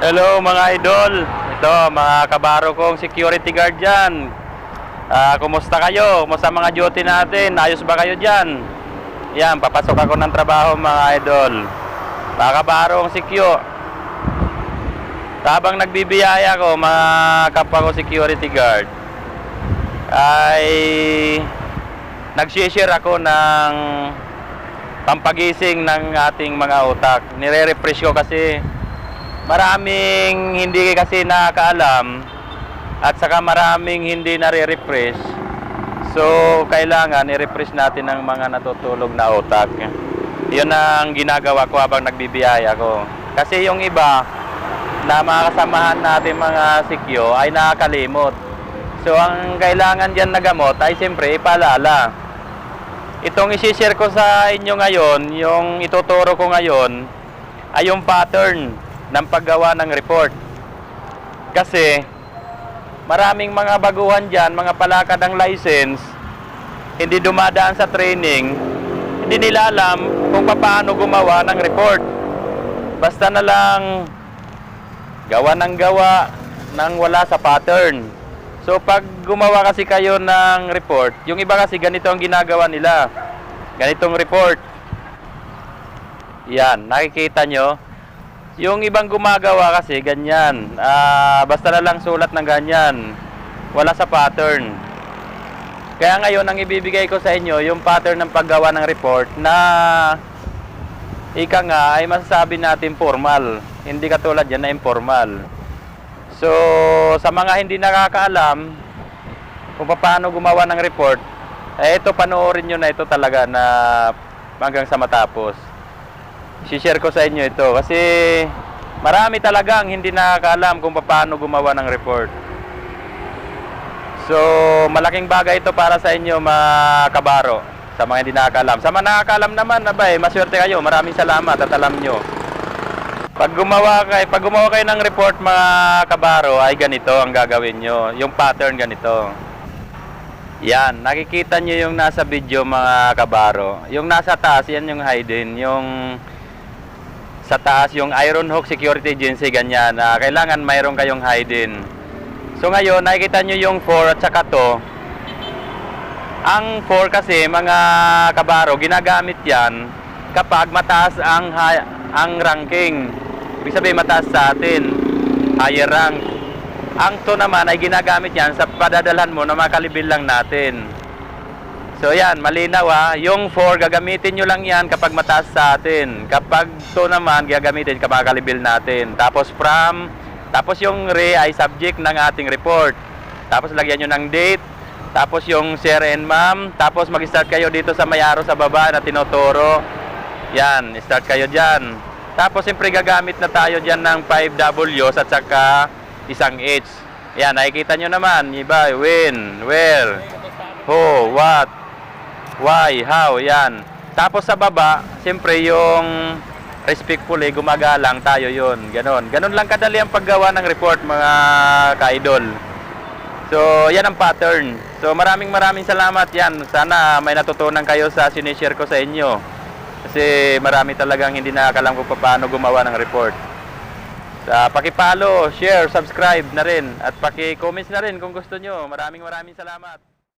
Hello mga idol. Ito mga kabaro kong security guard dyan. Ah, kumusta kayo? Kumusta mga duty natin? Ayos ba kayo dyan? Yan, papasok ako ng trabaho mga idol. Mga kabarong secure. Habang nagbibiyaya ko mga kapwa ko security guard ay nag-share ako ng pampagising ng ating mga utak. Nire-refresh ko kasi maraming hindi kasi nakakaalam at saka maraming hindi nare-refresh. So, kailangan i-refresh natin ang mga natutulog na utak. Yun ang ginagawa ko habang nagbibiyaya ko. Kasi yung iba na mga kasamahan natin mga sikyo ay nakakalimot. So, ang kailangan dyan na gamot ay siyempre ipaalala. Itong isi-share ko sa inyo ngayon, yung ituturo ko ngayon, ay yung pattern ng paggawa ng report. Kasi, maraming mga baguhan dyan, mga palakad ng license, hindi dumadaan sa training, hindi nila alam kung paano gumawa ng report. Basta na lang gawa ng gawa nang wala sa pattern. So pag gumawa kasi kayo ng report, yung iba kasi ganito ang ginagawa nila. Ganitong report. Yan, nakikita nyo. Yung ibang gumagawa kasi ganyan. Ah, basta na lang sulat ng ganyan. Wala sa pattern. Kaya ngayon ang ibibigay ko sa inyo yung pattern ng paggawa ng report na ika nga ay masasabi natin formal. Hindi katulad yan na informal. So, sa mga hindi nakakaalam kung paano gumawa ng report, eh ito panoorin nyo na ito talaga na hanggang sa matapos. Share ko sa inyo ito kasi marami talagang hindi nakakaalam kung paano gumawa ng report. So, malaking bagay ito para sa inyo mga kabaro sa mga hindi nakakaalam. Sa mga nakakaalam naman, abay, maswerte kayo. Maraming salamat at alam nyo. Pag gumawa kayo, pag gumawa kayo ng report mga kabaro, ay ganito ang gagawin nyo. Yung pattern ganito. Yan, nakikita nyo yung nasa video mga kabaro. Yung nasa taas, yan yung hidden. Yung sa taas, yung Iron Hawk Security Agency, ganyan. na kailangan mayroon kayong hidden. So ngayon, nakikita nyo yung 4 at saka to. Ang 4 kasi, mga kabaro, ginagamit yan kapag mataas ang, ang ranking. Ibig sabihin, mataas sa atin. Higher rank. Ang to naman ay ginagamit yan sa padadalhan mo na makalibil lang natin. So yan, malinaw ha. Yung 4, gagamitin nyo lang yan kapag mataas sa atin. Kapag to naman, gagamitin kapag makalibil natin. Tapos from, tapos yung re ay subject ng ating report. Tapos lagyan nyo ng date. Tapos yung sir and ma'am. Tapos mag-start kayo dito sa may arrow sa baba na tinuturo. Yan, start kayo dyan. Tapos siyempre gagamit na tayo dyan ng 5Ws at saka isang H. Yan, nakikita nyo naman. Iba, when, where, who, what, why, how, yan. Tapos sa baba, siyempre yung respectfully, gumagalang tayo yon Ganon. Ganon lang kadali ang paggawa ng report, mga ka-idol. So, yan ang pattern. So, maraming maraming salamat yan. Sana may natutunan kayo sa sinishare ko sa inyo. Kasi marami talagang hindi nakakalam kung paano gumawa ng report. Sa pakipalo, share, subscribe na rin. At paki-comments na rin kung gusto nyo. Maraming maraming salamat.